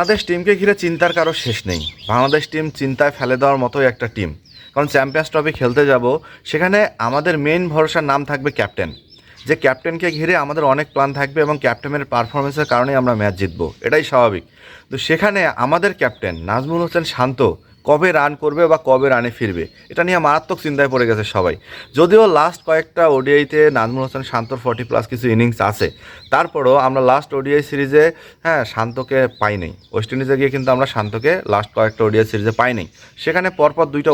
বাংলাদেশ টিমকে ঘিরে চিন্তার কারও শেষ নেই। বাংলাদেশ টিম চিন্তায় ফেলে দেওয়ার মতোই একটা টিম। কারণ চ্যাম্পিয়ন্স ট্রফি খেলতে যাব, সেখানে আমাদের মেইন ভরসার নাম থাকবে ক্যাপ্টেন। যে ক্যাপ্টেনকে ঘিরে আমাদের অনেক প্ল্যান থাকবে এবং ক্যাপ্টেনের পারফরমেন্সের কারণেই আমরা ম্যাচ জিতবো। এটাই স্বাভাবিক। তো সেখানে আমাদের ক্যাপ্টেন নাজমুল হোসেন শান্ত কবে রান করবে বা কবে রানে ফিরবে, এটা নিয়ে মারাত্মক চিন্তায় পড়ে গেছে সবাই। যদিও লাস্ট কয়েকটা ওডিআইতে নাজমুল হোসেন শান্তর ফর্টি প্লাস কিছু ইনিংস আছে, তারপরও আমরা লাস্ট ওডিআই সিরিজে হ্যাঁ শান্তকে পাই নাই। ওয়েস্ট ইন্ডিজে গিয়ে কিন্তু আমরা শান্তকে লাস্ট কয়েকটা ওডিআই সিরিজে পাই নাই। সেখানে পরপর দুইটা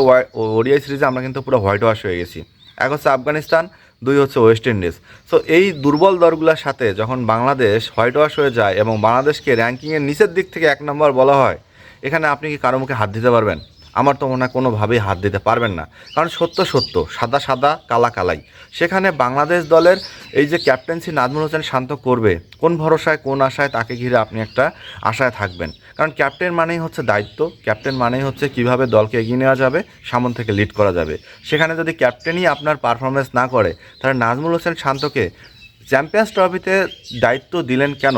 ওডিআই সিরিজে আমরা কিন্তু পুরো হোয়াইট ওয়াশ হয়ে গেছি। এক হচ্ছে আফগানিস্তান, দুই হচ্ছে ওয়েস্ট ইন্ডিজ সো এই দুর্বল দলগুলোর সাথে যখন বাংলাদেশ হোয়াইট ওয়াশ হয়ে যায় এবং বাংলাদেশকে র্যাঙ্কিংয়ের নিচের দিক থেকে এক নম্বর বলা হয় এখানে আপনি কি কারও মুখে হাত দিতে পারবেন? আমার তো মনে হয় কোনোভাবেই হাত দিতে পারবেন না। কারণ সত্য সত্য, সাদা সাদা, কালা কালাই। সেখানে বাংলাদেশ দলের এই যে ক্যাপ্টেন্সি নাজমুল হোসেন শান্ত করবে, কোন ভরসায়, কোন আশায় তাকে ঘিরে আপনি একটা আশায় থাকবেন। কারণ ক্যাপ্টেন মানেই হচ্ছে দায়িত্ব, ক্যাপ্টেন মানেই হচ্ছে কীভাবে দলকে এগিয়ে নেওয়া যাবে, সামন থেকে লিড করা যাবে। সেখানে যদি ক্যাপ্টেনই আপনার পারফরমেন্স না করে, তাহলে নাজমুল হোসেন শান্তকে চ্যাম্পিয়ন্স ট্রফিতে দায়িত্ব দিলেন কেন?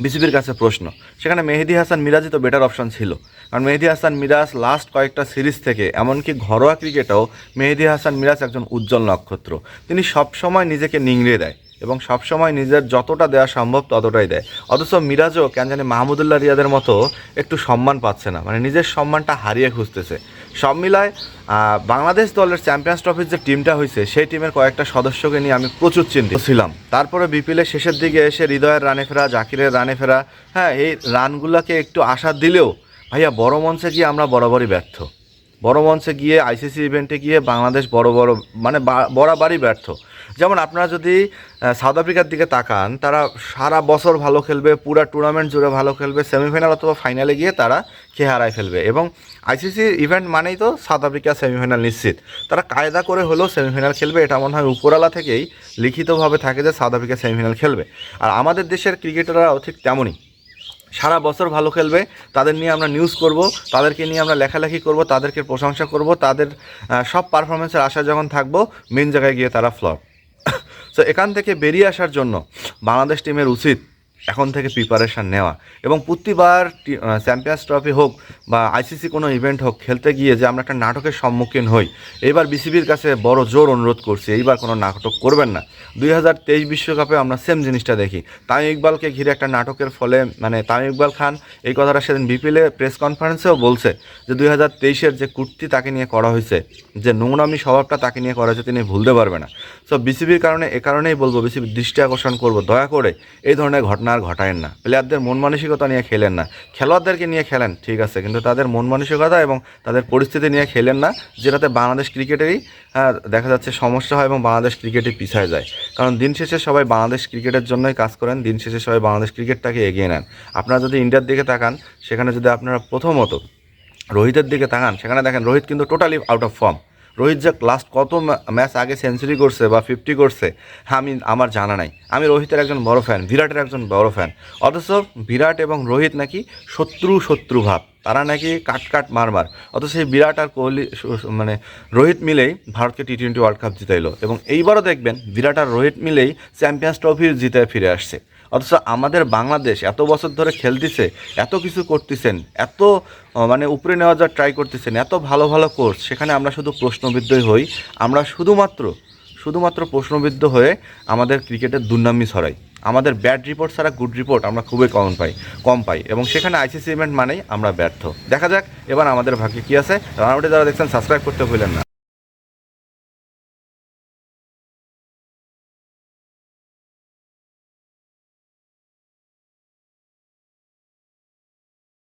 বিসিবির কাছে প্রশ্ন। সেখানে মেহেদি হাসান মিরাজই তো বেটার অপশন ছিল। কারণ মেহেদি হাসান মিরাজ লাস্ট কয়েকটা সিরিজ থেকে, এমনকি ঘরোয়া ক্রিকেটেও মেহেদি হাসান মিরাজ একজন উজ্জ্বল নক্ষত্র। তিনি সবসময় নিজেকে নিংড়ে দেয় এবং সবসময় নিজের যতটা দেওয়া সম্ভব ততটাই দেয়। অথচ মিরাজও কেন জানি মাহমুদুল্লাহ রিয়াদের মতো একটু সম্মান পাচ্ছে না। মানে নিজের সম্মানটা হারিয়ে খুঁজতেছে। সব মিলায় বাংলাদেশ দলের চ্যাম্পিয়ন্স ট্রফির যে টিমটা হয়েছে, সেই টিমের কয়েকটা সদস্যকে নিয়ে আমি প্রচুর চিন্তিত ছিলাম। তারপরে বিপিএলের শেষের দিকে এসে হৃদয়ের রানে ফেরা, জাকিরের রানে ফেরা হ্যাঁ এই রানগুলোকে একটু আশা দিলেও, ভাইয়া, বড় মঞ্চে গিয়ে আমরা বরাবরই ব্যর্থ। বড় মঞ্চে গিয়ে আইসিসি ইভেন্টে গিয়ে বাংলাদেশ বড় বড় মানে বরাবরই ব্যর্থ। যেমন আপনারা যদি সাউথ আফ্রিকার দিকে তাকান, তারা সারা বছর ভালো খেলবে, পুরা টুর্নামেন্ট জুড়ে ভালো খেলবে সেমিফাইনাল অথবা ফাইনালে গিয়ে তারা খেয়ে হারায় ফেলবে। এবং আইসিসি ইভেন্ট মানেই তো সাউথ আফ্রিকা সেমিফাইনাল নিশ্চিত। তারা কায়দা করে হলেও সেমিফাইনাল খেলবে, এটা মনে হয় উপরালা থেকেই লিখিতভাবে থাকে যে সাউথ আফ্রিকা সেমিফাইনাল খেলবে। আর আমাদের দেশের ক্রিকেটাররাও ঠিক তেমনই। সারা বছর ভালো খেলবে, তাদের নিয়ে আমরা নিউজ করব, তাদেরকে নিয়ে আমরা লেখালেখি করব, তাদেরকে প্রশংসা করব, তাদের সব পারফরমেন্সের আশা যখন থাকব মেন জায়গায় গিয়ে তারা ফ্লপ সো এখান থেকে বেরিয়ে আসার জন্য বাংলাদেশ টিমের উচিত এখন থেকে প্রিপারেশান নেওয়া। এবং প্রতিবার চ্যাম্পিয়ন্স ট্রফি হোক বা আইসিসি কোনো ইভেন্ট হোক, খেলতে গিয়ে যে আমরা একটা নাটকের সম্মুখীন হই এইবার বিসিবির কাছে বড় জোর অনুরোধ করছি, এইবার কোনো নাটক করবেন না। দুই হাজার তেইশ বিশ্বকাপে আমরা সেম জিনিসটা দেখি। তামিম ইকবালকে ঘিরে একটা নাটকের ফলে মানে তামিম ইকবাল খান, এই কথাটা সেদিন বিপিএলে প্রেস কনফারেন্সেও বলছে যে দুই হাজার তেইশের যে কুর্তি তাকে নিয়ে করা হয়েছে, যে নোংরামি স্বভাবটা তাকে নিয়ে করা হয়েছে, তিনি ভুলতে পারবে না। সো বিসিবির কারণে, এ কারণেই বলব বিসিবির দৃষ্টি আকর্ষণ করব, দয়া করে এই ধরনের ঘটনা আর ঘটায়েন না। প্লেয়ারদের মন মানসিকতা নিয়ে খেলেন না। খেলোয়াড়দেরকে নিয়ে খেলেন, ঠিক আছে, কিন্তু তাদের মন মানসিকতা এবং তাদের পরিস্থিতি নিয়ে খেলেন না যেটাতে বাংলাদেশ ক্রিকেটেরই দেখা যাচ্ছে সমস্যা হয় এবং বাংলাদেশ ক্রিকেটই পিছায় যায়। কারণ দিন শেষে সবাই বাংলাদেশ ক্রিকেটের জন্যই কাজ করেন, দিন শেষে সবাই বাংলাদেশ ক্রিকেটটাকে এগিয়ে নেন। আপনারা যদি ইন্ডিয়ার দিকে তাকান, সেখানে যদি আপনারা প্রথমত রোহিতের দিকে তাকান, সেখানে দেখেন রোহিত কিন্তু totally out of form Rohit যে লাস্ট কত ম্যাচ আগে সেঞ্চুরি করছে বা ফিফটি করছে হ্যাঁ আমি, আমার জানা নাই। আমি রোহিতের একজন বড় ফ্যান বিরাটের একজন বড় ফ্যান অথচ বিরাট এবং রোহিত নাকি শত্রু শত্রু ভাব। তারা নাকি কাট কাট মারমার অথচ সেই বিরাট আর কোহলি মানে রোহিত মিলেই ভারতকে টি টোয়েন্টি ওয়ার্ল্ড কাপ জিতাইলো। এবং এইবারও দেখবেন, বিরাট আর রোহিত মিলেই চ্যাম্পিয়ন্স ট্রফি জিতে ফিরে আসছে। অথচ আমাদের বাংলাদেশ এত বছর ধরে খেলতেছে, এত কিছু করতেছেন, এত মানে উপরে নেওয়া যাওয়ার ট্রাই করতেছেন, এত ভালো ভালো কোর্স সেখানে আমরা শুধু প্রশ্নবিদ্ধই হই, আমরা শুধুমাত্র শুধুমাত্র প্রশ্নবিদ্ধ হয়ে আমাদের ক্রিকেটের দুর্নামি ছড়াই। আমাদের ব্যাড রিপোর্ট ছাড়া গুড রিপোর্ট আমরা খুবই কম পাই কম পাই এবং সেখানে আইসিসি ইভেন্ট মানেই আমরা ব্যর্থ। দেখা যাক, এবার আমাদের ভাগ্যে কী আছে। রানাউটে যারা দেখছেন সাবস্ক্রাইব করতে ভুলেন না।